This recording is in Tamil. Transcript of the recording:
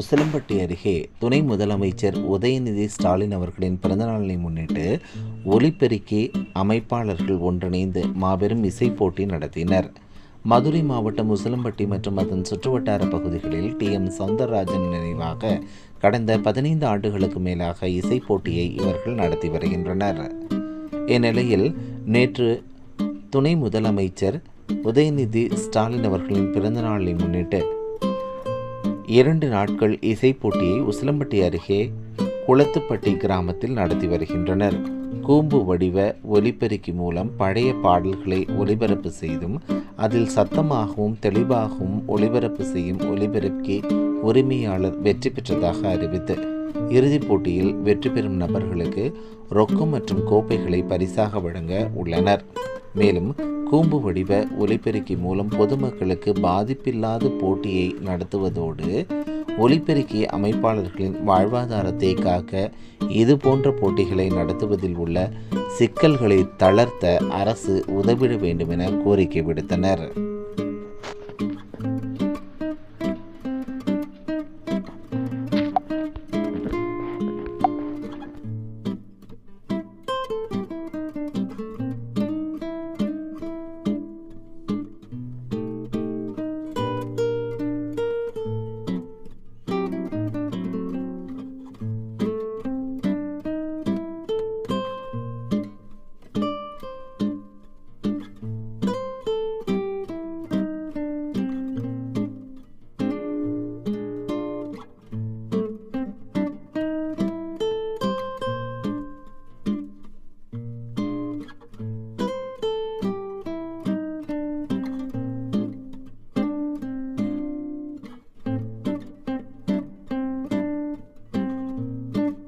உசிலம்பட்டி அருகே துணை முதலமைச்சர் உதயநிதி ஸ்டாலின் அவர்களின் பிறந்தநாளை முன்னிட்டு ஒலிபெருக்கி அமைப்பாளர்கள் ஒன்றிணைந்து மாபெரும் இசை போட்டி நடத்தினர். மதுரை மாவட்டம் உசிலம்பட்டி மற்றும் அதன் சுற்றுவட்டார பகுதிகளில் டி. எம். சவுந்தரராஜன் நினைவாக கடந்த பதினைந்து ஆண்டுகளுக்கு மேலாக இசை போட்டியை இவர்கள் நடத்தி வருகின்றனர். இந்நிலையில் நேற்று துணை முதலமைச்சர் உதயநிதி ஸ்டாலின் அவர்களின் பிறந்தநாளை முன்னிட்டு இரண்டு நாட்கள் இசை போட்டியை உசிலம்பட்டி அருகே குளத்துப்பட்டி கிராமத்தில் நடத்தி வருகின்றனர். கூம்பு வடிவ ஒலிபெருக்கி மூலம் பழைய பாடல்களை ஒலிபரப்பு செய்தும் அதில் சத்தமாகவும் தெளிவாகவும் ஒலிபரப்பு செய்யும் ஒலிபெருக்கி உரிமையாளர் வெற்றி பெற்றதாக அறிவித்து இறுதிப் போட்டியில் வெற்றி பெறும் நபர்களுக்கு ரொக்கம் மற்றும் கோப்பைகளை பரிசாக வழங்க உள்ளனர். மேலும் கூம்பு வடிவ ஒலிபெருக்கி மூலம் பொதுமக்களுக்கு பாதிப்பில்லாத போட்டியை நடத்துவதோடு ஒலிபெருக்கி அமைப்பாளர்களின் வாழ்வாதாரத்தை காக்க இது போன்ற போட்டிகளை நடத்துவதில் உள்ள சிக்கல்களை தளர்த்த அரசு உதவிட வேண்டும் என கோரிக்கை விடுத்தனர்.